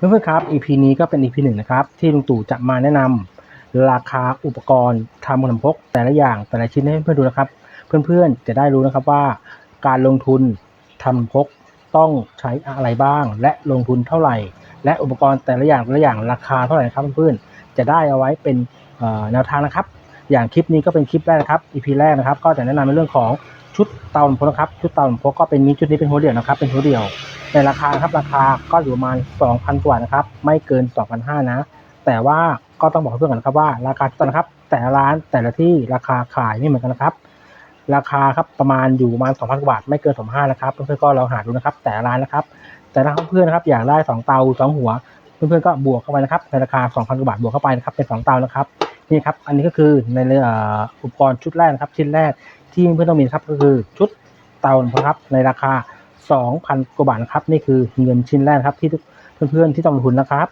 เพื่อนๆครับ EP นี้ก็เป็น EP หนึ่งนะครับ ที่ลุงตู่จะมาแนะนำราคาอุปกรณ์ทำขนมพก แต่ละอย่างแต่ละชิ้นให้เพื่อนๆดูนะครับ เพื่อนๆจะได้รู้นะครับว่า การลงทุนทำขนมพกต้องใช้อะไรบ้าง และลงทุนเท่าไหร่ และอุปกรณ์แต่ละอย่างแต่ละอย่างราคาเท่าไหร่ครับเพื่อนๆจะได้เอาไว้เป็นแนวทางนะครับ อย่างคลิปนี้ก็เป็นคลิปแรกนะครับ EP แรกนะครับ ก็จะแนะนำในเรื่องของ ชุดเตาหลวงพกนะครับ ชุดเตาหลวงพกก็เป็นมีชุดนี้เป็นหัวเดี่ยวนะครับ เป็นหัวเดี่ยว ในราคาครับราคาก็อยู่ประมาณ2,000กว่านะครับ ไม่เกิน 2,500นะ แต่ว่าก็ต้องบอกเพื่อนก่อนนะครับว่าราคาชุดนะครับ แต่ละร้านแต่ละที่ราคาขายไม่เหมือนกันนะครับ ราคาครับประมาณอยู่ประมาณ2,000กว่าบาทไม่เกิน2,500นะครับ เพื่อนๆก็ลองหาดูนะครับ แต่ละร้านนะครับ แต่ถ้าเพื่อนๆนะครับอยากได้2เตา2หัวเพื่อนๆก็บวกเข้าไปนะครับในราคา 2,000กว่าบาทบวกเข้าไปนะครับเป็น 2 เตานะครับนี่ครับอันนี้ก็คือในเอ่ออุปกรณ์ชุดแรกนะครับชิ้นแรก ที่เพื่อนต้องมีครับก็คือชุดเตานะครับในราคา 2,000 กว่าบาทครับนี่คือเงินชิ้นแรกครับที่เพื่อนๆที่ต้องลงทุนนะครับ